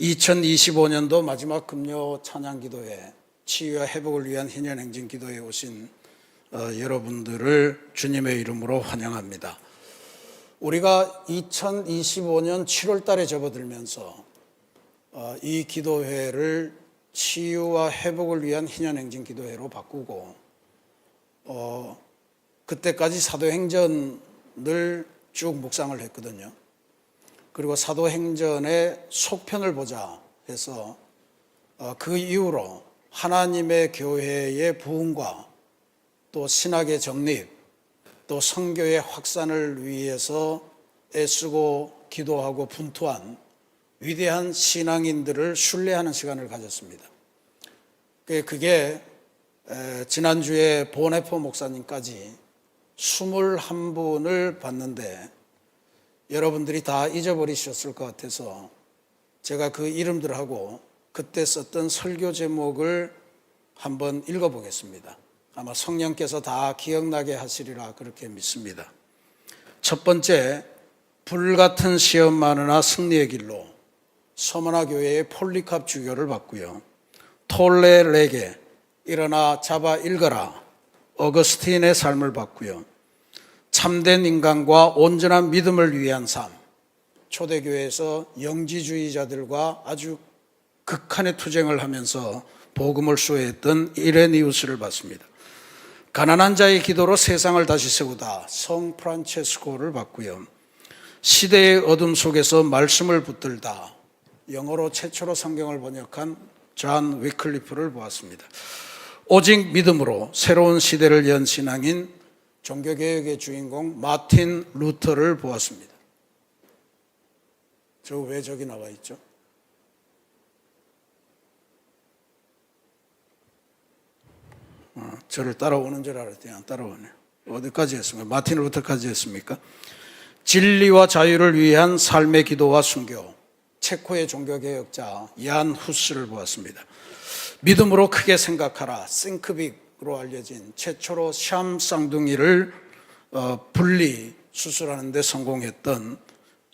2025년도 마지막 금요 찬양 기도회 치유와 회복을 위한 희년 행진 기도에 오신 어, 여러분들을 주님의 이름으로 환영합니다. 우리가 2025년 7월 달에 접어들면서 어, 이 기도회를 치유와 회복을 위한 희년 행진 기도회로 바꾸고 어, 그때까지 사도행전을 쭉 묵상을 했거든요. 그리고 사도행전의 속편을 보자 해서 어, 그 이후로 하나님의 교회의 부흥과 또 신학의 정립, 또 성교의 확산을 위해서 애쓰고 기도하고 분투한 위대한 신앙인들을 순례하는 시간을 가졌습니다. 그- 그게 에, 지난주에 보네포 목사님까지 21분을 봤는데 여러분들이 다 잊어버리셨을 것 같아서 제가 그 이름들하고 그때 썼던 설교 제목을 한번 읽어보겠습니다. 아마 성령께서 다 기억나게 하시리라 그렇게 믿습니다. 첫 번째, 불같은 시험 많으나 승리의 길로 서머나 교회의 폴리캅 주교를 봤고요. 톨레레게 일어나 잡아 읽어라 어거스틴의 삶을 봤고요. 참된 인간과 온전한 믿음을 위한 삶 초대교회에서 영지주의자들과 아주 극한의 투쟁을 하면서 복음을 수호했던 이레니우스를 봤습니다. 가난한 자의 기도로 세상을 다시 세우다 성 프란체스코를 봤고요. 시대의 어둠 속에서 말씀을 붙들다 영어로 최초로 성경을 번역한 존 위클리프를 보았습니다. 오직 믿음으로 새로운 시대를 연 신앙인 종교개혁의 주인공 마틴 루터를 보았습니다. 저 왜 저기 나와 있죠? 어, 저를 따라오는 줄 알았더니 안 따라오네. 어디까지 했습니까? 마틴 루터까지 했습니까? 진리와 자유를 위한 삶의 기도와 순교. 체코의 종교개혁자 얀 후스를 보았습니다. 믿음으로 크게 생각하라. 싱크빅으 로 알려진 최초로 샴 쌍둥이를 어, 분리 수술하는 데 성공했던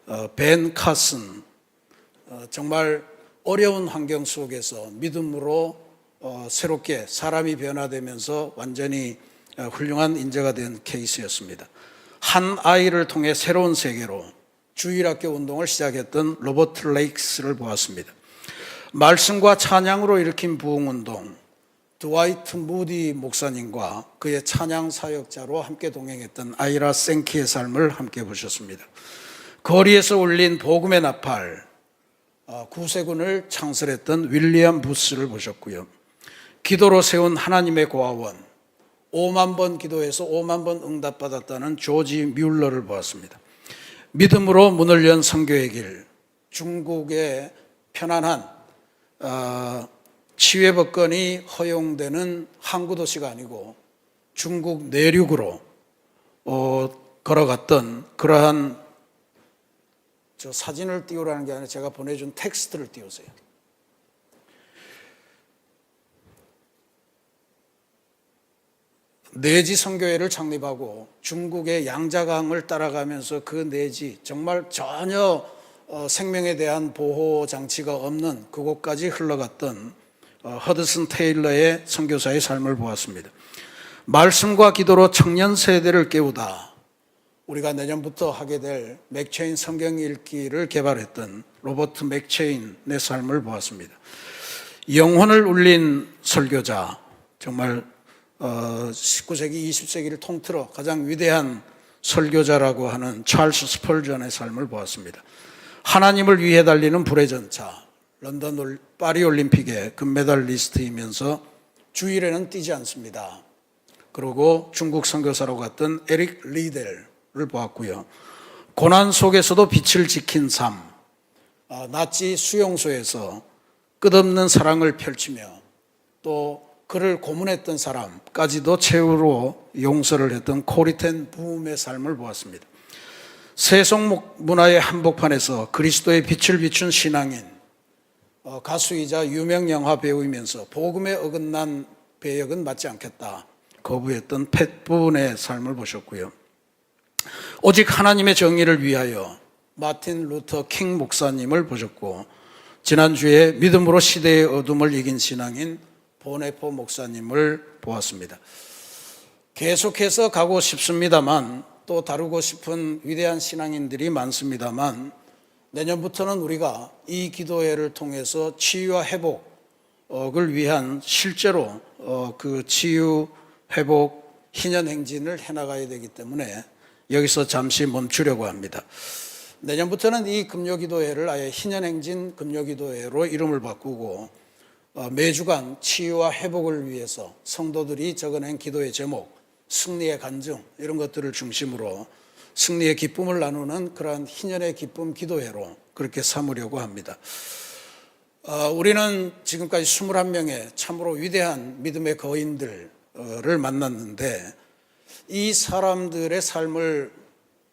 어, 벤 카슨 어, 정말 어려운 환경 속에서 믿음으로 어, 새롭게 사람이 변화되면서 완전히 어, 훌륭한 인재가 된 케이스였습니다. 한 아이를 통해 새로운 세계로 주일학교 운동을 시작했던 로버트 레이크스를 보았습니다. 말씀과 찬양으로 일으킨 부흥운동, 드와이트 무디 목사님과 그의 찬양 사역자로 함께 동행했던 아이라 생키의 삶을 함께 보셨습니다. 거리에서 울린 복음의 나팔, 어, 구세군을 창설했던 윌리엄 부스를 보셨고요. 기도로 세운 하나님의 고아원, 5만 번 기도해서 5만 번 응답받았다는 조지 뮬러를 보았습니다. 믿음으로 문을 연 선교의 길, 중국의 편안한 어, 치외 법권이 허용되는 항구 도시가 아니고 중국 내륙으로 어, 걸어갔던 그러한 저 사진을 띄우라는 게 아니라 제가 보내준 텍스트를 띄우세요. 내지 선교회를 창립하고 중국의 양자강을 따라가면서 그 내지 정말 전혀 어, 생명에 대한 보호 장치가 없는 그곳까지 흘러갔던 어, 허드슨 테일러의 선교사의 삶을 보았습니다. 말씀과 기도로 청년 세대를 깨우다 우리가 내년부터 하게 될 맥체인 성경 읽기를 개발했던 로버트 맥체인의 삶을 보았습니다. 영혼을 울린 설교자 정말 어, 19세기, 20세기를 통틀어 가장 위대한 설교자라고 하는 찰스 스펄전의 삶을 보았습니다. 하나님을 위해 달리는 불의 전차, 런던 올- 파리 올림픽의 금메달 리스트이면서 주일에는 뛰지 않습니다. 그리고 중국 선교사로 갔던 에릭 리델을 보았고요. 고난 속에서도 빛을 지킨 삶, 아, 나치 수용소에서 끝없는 사랑을 펼치며 또 그를 고문했던 사람까지도 최후로 용서를 했던 코리텐 부음의 삶을 보았습니다. 세속 문화의 한복판에서 그리스도의 빛을 비춘 신앙인, 어, 가수이자 유명 영화 배우이면서 복음에 어긋난 배역은 맞지 않겠다. 거부했던 팻분의 삶을 보셨고요. 오직 하나님의 정의를 위하여 마틴 루터 킹 목사님을 보셨고 지난주에 믿음으로 시대의 어둠을 이긴 신앙인 보네포 목사님을 보았습니다. 계속해서 가고 싶습니다만 또 다루고 싶은 위대한 신앙인들이 많습니다만 내년부터는 우리가 이 기도회를 통해서 치유와 회복을 위한 실제로 어, 그 치유 회복 희년 행진을 해나가야 되기 때문에 여기서 잠시 멈추려고 합니다. 내년부터는 이 금요기도회를 아예 희년행진 금요기도회로 이름을 바꾸고 어, 매주간 치유와 회복을 위해서 성도들이 적어낸 기도의 제목, 승리의 간증 이런 것들을 중심으로 승리의 기쁨을 나누는 그러한 희년의 기쁨 기도회로 그렇게 삼으려고 합니다. 어, 우리는 지금까지 21명의 참으로 위대한 믿음의 거인들을 만났는데 이 사람들의 삶을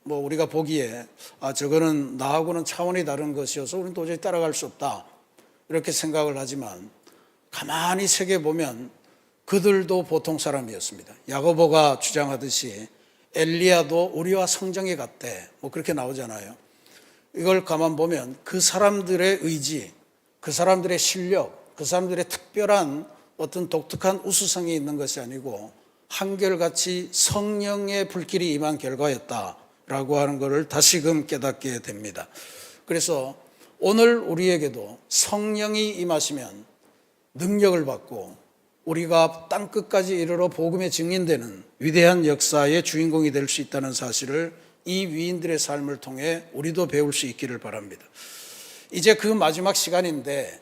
뭐 우리가 보기에 아 저거는 나하고는 차원이 다른 것이어서 우리는 도저히 따라갈 수 없다 이렇게 생각을 하지만 가만히 세계 보면 그들도 보통 사람이었습니다. 야고보가 주장하듯이 엘리야도 우리와 성정이 같대 뭐 그렇게 나오잖아요. 이걸 가만 보면 그 사람들의 의지, 그 사람들의 실력, 그 사람들의 특별한 어떤 독특한 우수성이 있는 것이 아니고 한결같이 성령의 불길이 임한 결과였다라고 하는 것을 다시금 깨닫게 됩니다. 그래서 오늘 우리에게도 성령이 임하시면 능력을 받고 우리가 땅 끝까지 이르러 복음에 증인되는 위대한 역사의 주인공이 될 수 있다는 사실을 이 위인들의 삶을 통해 우리도 배울 수 있기를 바랍니다. 이제 그 마지막 시간인데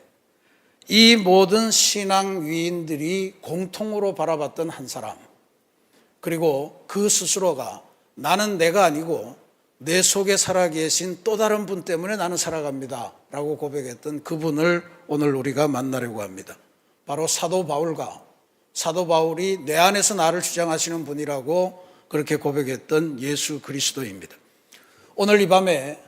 이 모든 신앙 위인들이 공통으로 바라봤던 한 사람, 그리고 그 스스로가 나는 내가 아니고 내 속에 살아계신 또 다른 분 때문에 나는 살아갑니다. 라고 고백했던 그분을 오늘 우리가 만나려고 합니다. 바로 사도 바울과 사도 바울이 내 안에서 나를 주장하시는 분이라고 그렇게 고백했던 예수 그리스도입니다. 오늘 이 밤에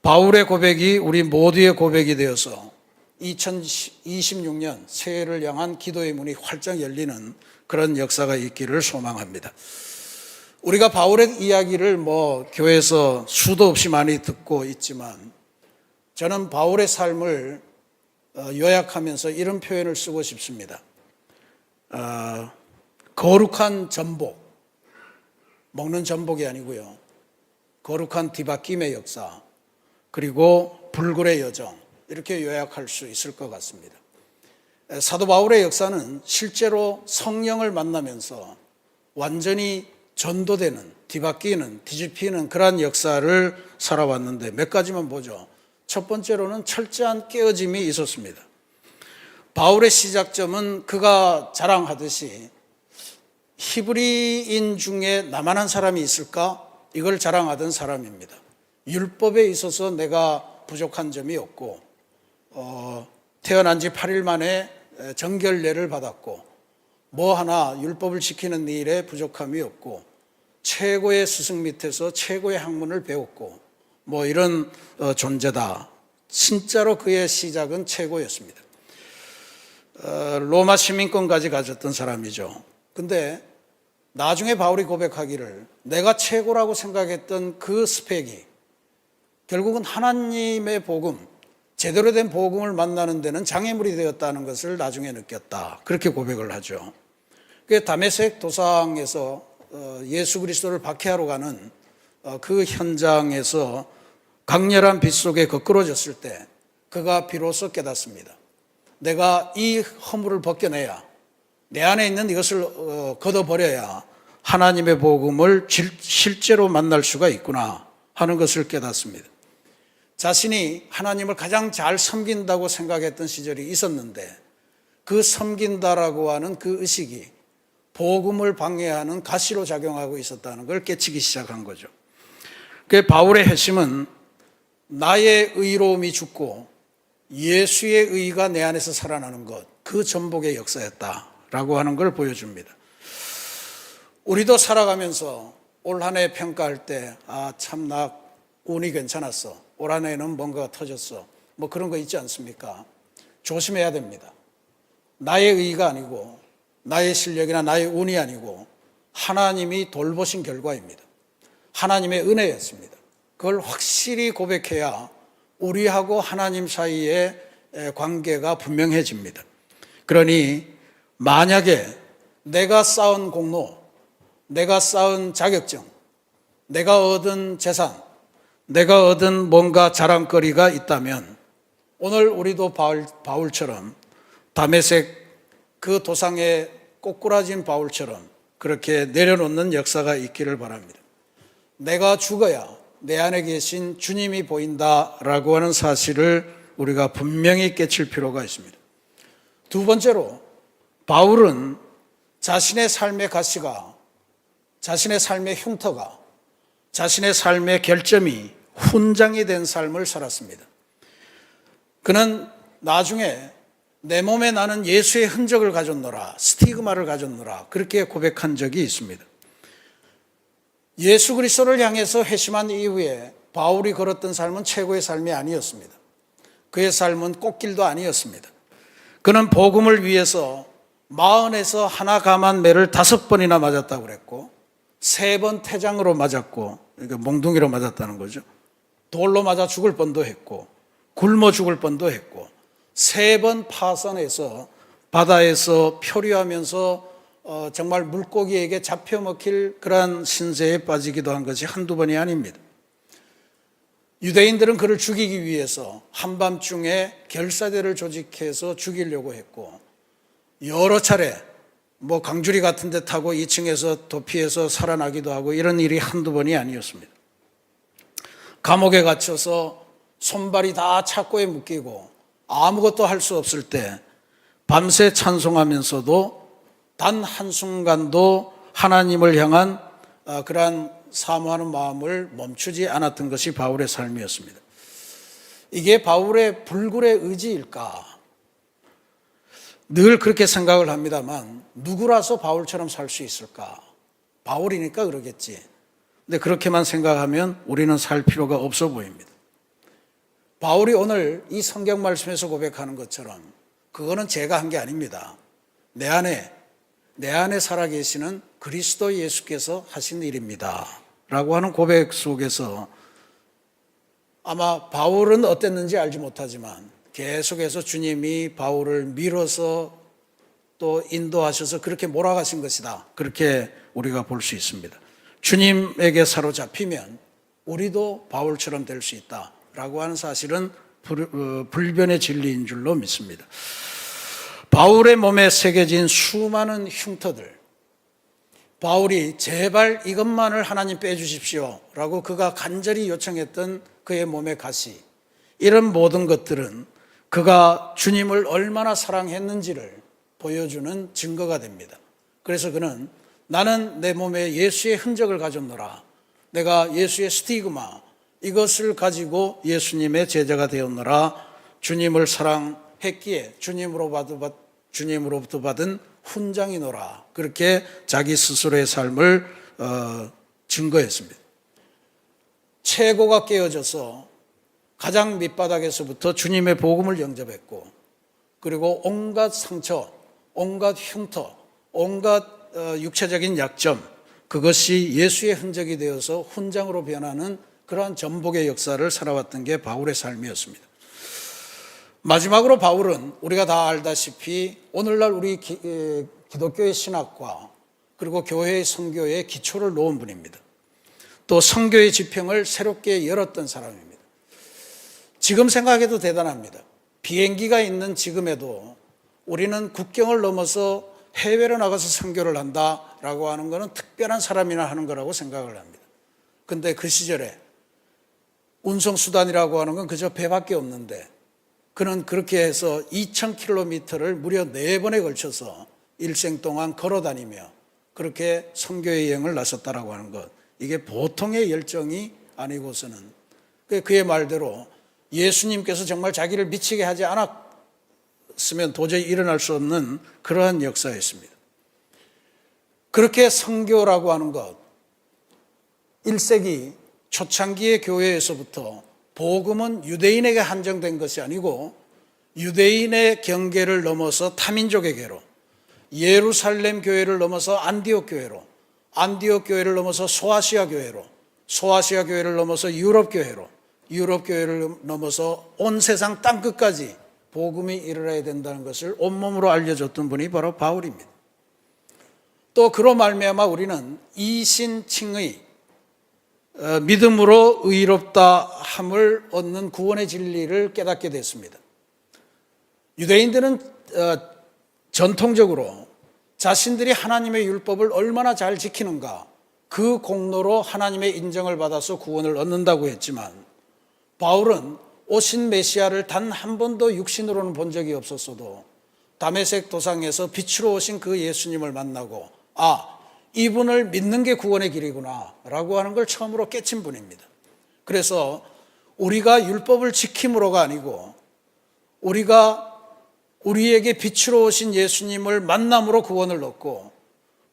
바울의 고백이 우리 모두의 고백이 되어서 2026년 새해를 향한 기도의 문이 활짝 열리는 그런 역사가 있기를 소망합니다. 우리가 바울의 이야기를 뭐 교회에서 수도 없이 많이 듣고 있지만 저는 바울의 삶을 어, 요약하면서 이런 표현을 쓰고 싶습니다. 어, 거룩한 전복, 먹는 전복이 아니고요. 거룩한 뒤바뀜의 역사, 그리고 불굴의 여정, 이렇게 요약할 수 있을 것 같습니다. 사도 바울의 역사는 실제로 성령을 만나면서 완전히 전도되는, 뒤바뀌는, 뒤집히는 그러한 역사를 살아왔는데 몇 가지만 보죠. 첫 번째로는 철저한 깨어짐이 있었습니다. 바울의 시작점은 그가 자랑하듯이 히브리인 중에 나만 한 사람이 있을까? 이걸 자랑하던 사람입니다. 율법에 있어서 내가 부족한 점이 없고, 어, 태어난 지 8일 만에 정결례를 받았고 뭐 하나 율법을 지키는 일에 부족함이 없고 최고의 스승 밑에서 최고의 학문을 배웠고 뭐 이런 어, 존재다. 진짜로 그의 시작은 최고였습니다. 어, 로마 시민권까지 가졌던 사람이죠. 근데 나중에 바울이 고백하기를 내가 최고라고 생각했던 그 스펙이 결국은 하나님의 복음, 제대로 된 복음을 만나는 데는 장애물이 되었다는 것을 나중에 느꼈다. 그렇게 고백을 하죠. 그 다메섹 도상에서 어, 예수 그리스도를 박해하러 가는 어, 그 현장에서 강렬한 빛 속에 거꾸러졌을 때 그가 비로소 깨닫습니다. 내가 이 허물을 벗겨내야 내 안에 있는 이것을 어, 걷어버려야 하나님의 복음을 실제로 만날 수가 있구나 하는 것을 깨닫습니다. 자신이 하나님을 가장 잘 섬긴다고 생각했던 시절이 있었는데 그 섬긴다라고 하는 그 의식이 복음을 방해하는 가시로 작용하고 있었다는 걸 깨치기 시작한 거죠. 그 바울의 핵심은 나의 의로움이 죽고 예수의 의가 내 안에서 살아나는 것, 그 전복의 역사였다라고 하는 걸 보여줍니다. 우리도 살아가면서 올 한 해 평가할 때, 아, 참, 나 운이 괜찮았어. 올 한 해는 뭔가가 터졌어. 뭐 그런 거 있지 않습니까? 조심해야 됩니다. 나의 의가 아니고 나의 실력이나 나의 운이 아니고 하나님이 돌보신 결과입니다. 하나님의 은혜였습니다. 그걸 확실히 고백해야 우리하고 하나님 사이에 에, 관계가 분명해집니다. 그러니 만약에 내가 쌓은 공로, 내가 쌓은 자격증, 내가 얻은 재산, 내가 얻은 뭔가 자랑거리가 있다면 오늘 우리도 바울, 바울처럼 담에색 그 도상에 꼬꾸라진 바울처럼 그렇게 내려놓는 역사가 있기를 바랍니다. 내가 죽어야 내 안에 계신 주님이 보인다라고 하는 사실을 우리가 분명히 깨칠 필요가 있습니다. 두 번째로 바울은 자신의 삶의 가치가 자신의 삶의 흉터가 자신의 삶의 결점이 훈장이 된 삶을 살았습니다. 그는 나중에 내 몸에 나는 예수의 흔적을 가졌노라, 스티그마를 가졌노라, 그렇게 고백한 적이 있습니다. 예수 그리스도를 향해서 회심한 이후에 바울이 걸었던 삶은 최고의 삶이 아니었습니다. 그의 삶은 꽃길도 아니었습니다. 그는 복음을 위해서 마흔에서 하나 감한 매를 다섯 번이나 맞았다고 그랬고, 세 번 태장으로 맞았고, 그러니까 몽둥이로 맞았다는 거죠. 돌로 맞아 죽을 뻔도 했고, 굶어 죽을 뻔도 했고, 세 번 파선해서 바다에서 표류하면서 어, 정말 물고기에게 잡혀 먹힐 그러한 신세에 빠지기도 한 것이 한두 번이 아닙니다. 유대인들은 그를 죽이기 위해서 한밤중에 결사대를 조직해서 죽이려고 했고 여러 차례 뭐 강주리 같은 데 타고 2층에서 도피해서 살아나기도 하고 이런 일이 한두 번이 아니었습니다. 감옥에 갇혀서 손발이 다 착고에 묶이고 아무것도 할 수 없을 때 밤새 찬송하면서도 단 한순간도 하나님을 향한 어, 그러한 사모하는 마음을 멈추지 않았던 것이 바울의 삶이었습니다. 이게 바울의 불굴의 의지일까? 늘 그렇게 생각을 합니다만 누구라서 바울처럼 살 수 있을까? 바울이니까 그러겠지. 근데 그렇게만 생각하면 우리는 살 필요가 없어 보입니다. 바울이 오늘 이 성경 말씀에서 고백하는 것처럼 그거는 제가 한 게 아닙니다. 내 안에 내 안에 살아계시는 그리스도 예수께서 하신 일입니다. 라고 하는 고백 속에서 아마 바울은 어땠는지 알지 못하지만 계속해서 주님이 바울을 밀어서 또 인도하셔서 그렇게 몰아가신 것이다. 그렇게 우리가 볼 수 있습니다. 주님에게 사로잡히면 우리도 바울처럼 될 수 있다. 라고 하는 사실은 어, 불변의 진리인 줄로 믿습니다. 바울의 몸에 새겨진 수많은 흉터들. 바울이 제발 이것만을 하나님 빼주십시오. 라고 그가 간절히 요청했던 그의 몸의 가시. 이런 모든 것들은 그가 주님을 얼마나 사랑했는지를 보여주는 증거가 됩니다. 그래서 그는 나는 내 몸에 예수의 흔적을 가졌노라. 내가 예수의 스티그마, 이것을 가지고 예수님의 제자가 되었노라. 주님을 사랑했기에 주님으로 주님으로부터 받은 훈장이노라. 그렇게 자기 스스로의 삶을 어, 증거했습니다. 최고가 깨어져서 가장 밑바닥에서부터 주님의 복음을 영접했고, 그리고 온갖 상처, 온갖 흉터, 온갖 어, 육체적인 약점, 그것이 예수의 흔적이 되어서 훈장으로 변하는 그러한 전복의 역사를 살아왔던 게 바울의 삶이었습니다. 마지막으로 바울은 우리가 다 알다시피 오늘날 우리 기, 기독교의 신학과 그리고 교회의 성교의 기초를 놓은 분입니다. 또 성교의 지평을 새롭게 열었던 사람입니다. 지금 생각해도 대단합니다. 비행기가 있는 지금에도 우리는 국경을 넘어서 해외로 나가서 선교를 한다라고 하는 것은 특별한 사람이나 하는 거라고 생각을 합니다. 근데 그 시절에 운송수단이라고 하는 건 그저 배밖에 없는데 그는 그렇게 해서 2,000km를 무려 네 번에 걸쳐서 일생 동안 걸어 다니며 그렇게 성교의 여행을 나섰다라고 하는 것. 이게 보통의 열정이 아니고서는 그 그의 말대로 예수님께서 정말 자기를 미치게 하지 않았으면 도저히 일어날 수 없는 그러한 역사였습니다. 그렇게 성교라고 하는 것, 1세기 초창기의 교회에서부터 복음은 유대인에게 한정된 것이 아니고 유대인의 경계를 넘어서 타민족에게로 예루살렘 교회를 넘어서 안디옥 교회로 안디옥 교회를 넘어서 소아시아 교회로 소아시아 교회를 넘어서 유럽 교회로 유럽 교회를 넘어서 온 세상 땅 끝까지 복음이 이르러야 된다는 것을 온몸으로 알려줬던 분이 바로 바울입니다. 또 그로 말미암아 우리는 이신칭의 어, 믿음으로 의롭다 함을 얻는 구원의 진리를 깨닫게 됐습니다. 유대인들은 어, 전통적으로 자신들이 하나님의 율법을 얼마나 잘 지키는가 그 공로로 하나님의 인정을 받아서 구원을 얻는다고 했지만 바울은 오신 메시아를 단 한 번도 육신으로는 본 적이 없었어도 다메섹 도상에서 빛으로 오신 그 예수님을 만나고 아 이분을 믿는 게 구원의 길이구나라고 하는 걸 처음으로 깨친 분입니다. 그래서 우리가 율법을 지킴으로가 아니고 우리가 우리에게 빛으로 오신 예수님을 만남으로 구원을 얻고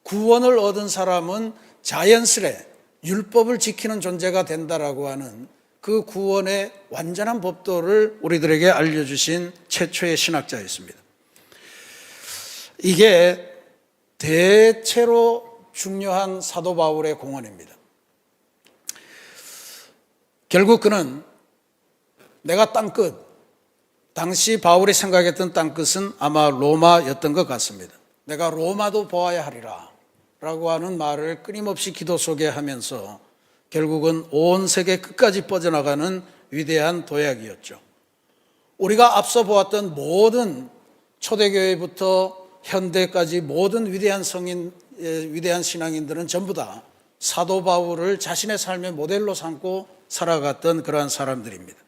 구원을 얻은 사람은 자연스레 율법을 지키는 존재가 된다라고 하는 그 구원의 완전한 법도를 우리들에게 알려주신 최초의 신학자였습니다. 이게 대체로 중요한 사도 바울의 공헌입니다. 결국 그는 내가 땅끝, 당시 바울이 생각했던 땅끝은 아마 로마였던 것 같습니다. 내가 로마도 보아야 하리라. 라고 하는 말을 끊임없이 기도 속에 하면서 결국은 온 세계 끝까지 뻗어나가는 위대한 도약이었죠. 우리가 앞서 보았던 모든 초대교회부터 현대까지 모든 위대한 성인, 위대한 신앙인들은 전부 다 사도 바울을 자신의 삶의 모델로 삼고 살아갔던 그러한 사람들입니다.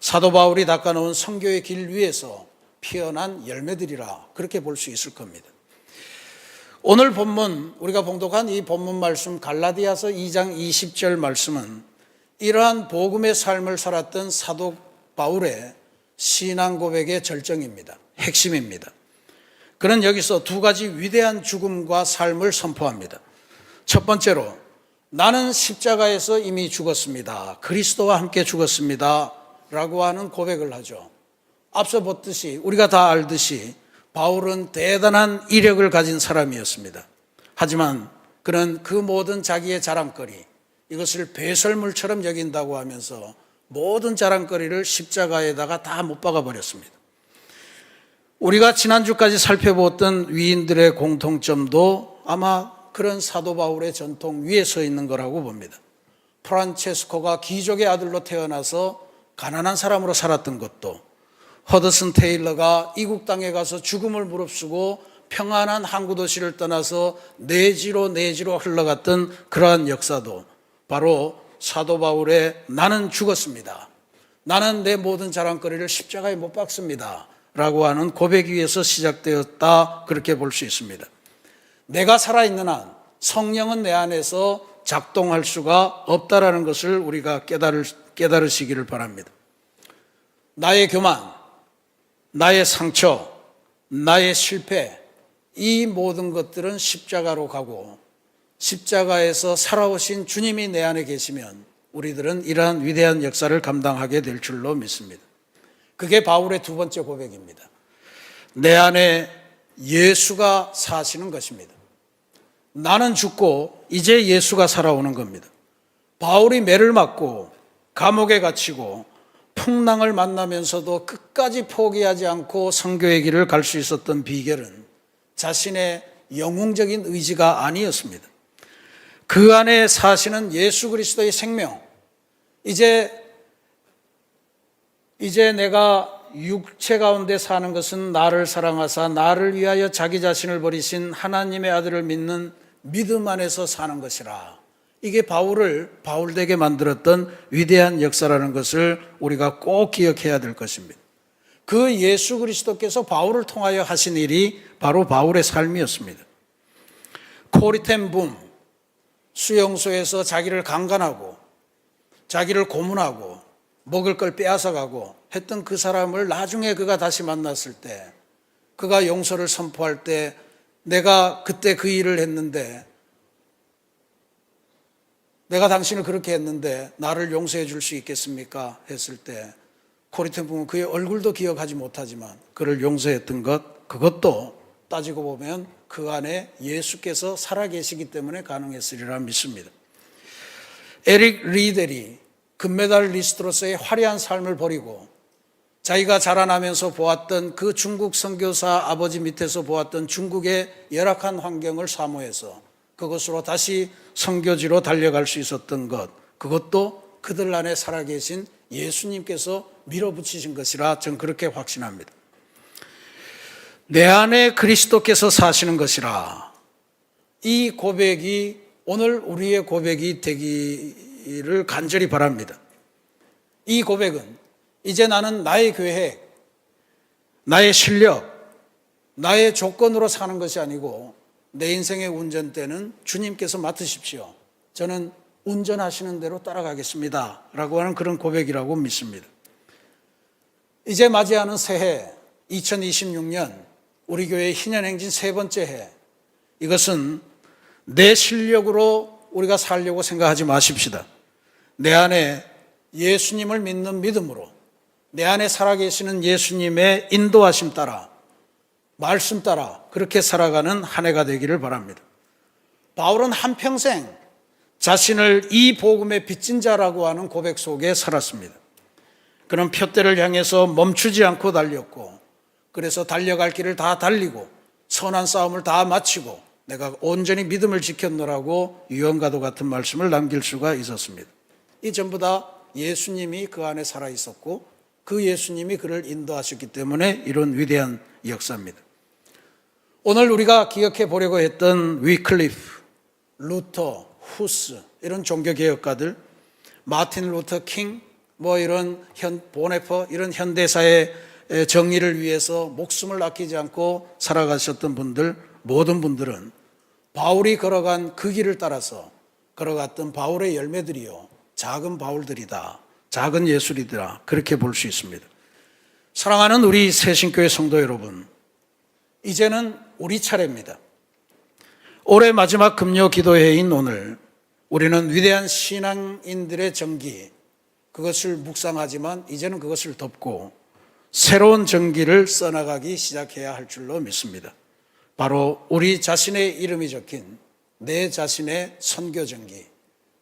사도 바울이 닦아놓은 성교의 길 위에서 피어난 열매들이라 그렇게 볼 수 있을 겁니다. 오늘 본문 우리가 봉독한 이 본문 말씀 갈라디아서 2장 20절 말씀은 이러한 복음의 삶을 살았던 사도 바울의 신앙 고백의 절정입니다. 핵심입니다. 그는 여기서 두 가지 위대한 죽음과 삶을 선포합니다. 첫 번째로 나는 십자가에서 이미 죽었습니다. 그리스도와 함께 죽었습니다. 라고 하는 고백을 하죠. 앞서 봤듯이 우리가 다 알듯이 바울은 대단한 이력을 가진 사람이었습니다. 하지만 그는 그 모든 자기의 자랑거리, 이것을 배설물처럼 여긴다고 하면서 모든 자랑거리를 십자가에다가 다 못 박아 버렸습니다. 우리가 지난주까지 살펴보았던 위인들의 공통점도 아마 그런 사도 바울의 전통 위에 서 있는 거라고 봅니다. 프란체스코가 귀족의 아들로 태어나서 가난한 사람으로 살았던 것도 허드슨 테일러가 이국 땅에 가서 죽음을 무릅쓰고 평안한 항구 도시를 떠나서 내지로 내지로 흘러갔던 그러한 역사도 바로 사도 바울의 나는 죽었습니다. 나는 내 모든 자랑거리를 십자가에 못 박습니다. 라고 하는 고백 위에서 시작되었다. 그렇게 볼 수 있습니다. 내가 살아있는 한 성령은 내 안에서 작동할 수가 없다라는 것을 우리가 깨달을, 깨달으시기를 바랍니다. 나의 교만, 나의 상처, 나의 실패, 이 모든 것들은 십자가로 가고 십자가에서 살아오신 주님이 내 안에 계시면 우리들은 이러한 위대한 역사를 감당하게 될 줄로 믿습니다. 그게 바울의 두 번째 고백입니다. 내 안에 예수가 사시는 것입니다. 나는 죽고 이제 예수가 살아오는 겁니다. 바울이 매를 맞고 감옥에 갇히고 풍랑을 만나면서도 끝까지 포기하지 않고 성교의 길을 갈 수 있었던 비결은 자신의 영웅적인 의지가 아니었습니다. 그 안에 사시는 예수 그리스도의 생명, 이제, 이제 내가 육체 가운데 사는 것은 나를 사랑하사 나를 위하여 자기 자신을 버리신 하나님의 아들을 믿는 믿음 안에서 사는 것이라. 이게 바울을 바울되게 만들었던 위대한 역사라는 것을 우리가 꼭 기억해야 될 것입니다. 그 예수 그리스도께서 바울을 통하여 하신 일이 바로 바울의 삶이었습니다. 코리템 붐, 수용소에서 자기를 강간하고 자기를 고문하고 먹을 걸 빼앗아 가고 했던 그 사람을 나중에 그가 다시 만났을 때 그가 용서를 선포할 때 내가 그때 그 일을 했는데 내가 당신을 그렇게 했는데 나를 용서해 줄 수 있겠습니까? 했을 때 코리텐 부은 그의 얼굴도 기억하지 못하지만 그를 용서했던 것 그것도 따지고 보면 그 안에 예수께서 살아계시기 때문에 가능했으리라 믿습니다. 에릭 리델이 금메달 리스트로서의 화려한 삶을 버리고 자기가 자라나면서 보았던 그 중국 선교사 아버지 밑에서 보았던 중국의 열악한 환경을 사모해서 그것으로 다시 선교지로 달려갈 수 있었던 것, 그것도 그들 안에 살아계신 예수님께서 밀어붙이신 것이라 저는 그렇게 확신합니다. 내 안에 그리스도께서 사시는 것이라 이 고백이 오늘 우리의 고백이 되기 를 간절히 바랍니다. 이 고백은 이제 나는 나의 계획, 나의 실력, 나의 조건으로 사는 것이 아니고 내 인생의 운전대는 주님께서 맡으십시오. 저는 운전하시는 대로 따라가겠습니다. 라고 하는 그런 고백이라고 믿습니다. 이제 맞이하는 새해 2026년 우리 교회 희년행진 세 번째 해 이것은 내 실력으로 우리가 살려고 생각하지 마십시다. 내 안에 예수님을 믿는 믿음으로 내 안에 살아계시는 예수님의 인도하심 따라 말씀 따라 그렇게 살아가는 한 해가 되기를 바랍니다. 바울은 한평생 자신을 이 복음의 빚진 자라고 하는 고백 속에 살았습니다. 그는 표대를 향해서 멈추지 않고 달렸고 그래서 달려갈 길을 다 달리고 선한 싸움을 다 마치고 내가 온전히 믿음을 지켰노라고 유언과도 같은 말씀을 남길 수가 있었습니다. 이 전부 다 예수님이 그 안에 살아 있었고 그 예수님이 그를 인도하셨기 때문에 이런 위대한 역사입니다. 오늘 우리가 기억해 보려고 했던 위클리프, 루터, 후스 이런 종교 개혁가들, 마틴 루터 킹, 뭐 이런 현 보네퍼 이런 현대사의 정의를 위해서 목숨을 아끼지 않고 살아가셨던 분들 모든 분들은 바울이 걸어간 그 길을 따라서 걸어갔던 바울의 열매들이요 작은 바울들이다. 작은 예술이더라. 그렇게 볼 수 있습니다. 사랑하는 우리 새신교회 성도 여러분, 이제는 우리 차례입니다. 올해 마지막 금요 기도회인 오늘 우리는 위대한 신앙인들의 정기 그것을 묵상하지만 이제는 그것을 덮고 새로운 정기를 써나가기 시작해야 할 줄로 믿습니다. 바로 우리 자신의 이름이 적힌 내 자신의 선교 정기,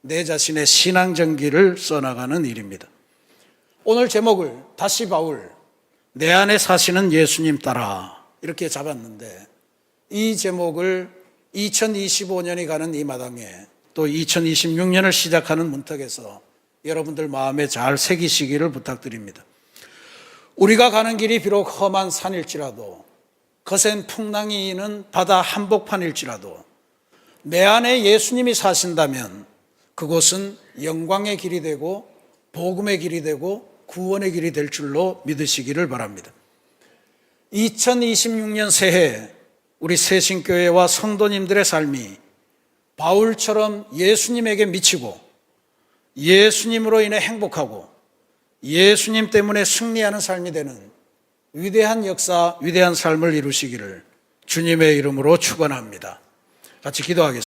내 자신의 신앙 정기를 써나가는 일입니다. 오늘 제목을 다시 바울 내 안에 사시는 예수님 따라 이렇게 잡았는데 이 제목을 2025년이 가는 이 마당에 또 2026년을 시작하는 문턱에서 여러분들 마음에 잘 새기시기를 부탁드립니다. 우리가 가는 길이 비록 험한 산일지라도 거센 풍랑이 있는 바다 한복판일지라도 내 안에 예수님이 사신다면 그곳은 영광의 길이 되고 복음의 길이 되고 구원의 길이 될 줄로 믿으시기를 바랍니다. 2026년 새해 우리 새신교회와 성도님들의 삶이 바울처럼 예수님에게 미치고 예수님으로 인해 행복하고 예수님 때문에 승리하는 삶이 되는 위대한 역사, 위대한 삶을 이루시기를 주님의 이름으로 축원합니다. 같이 기도하겠습니다.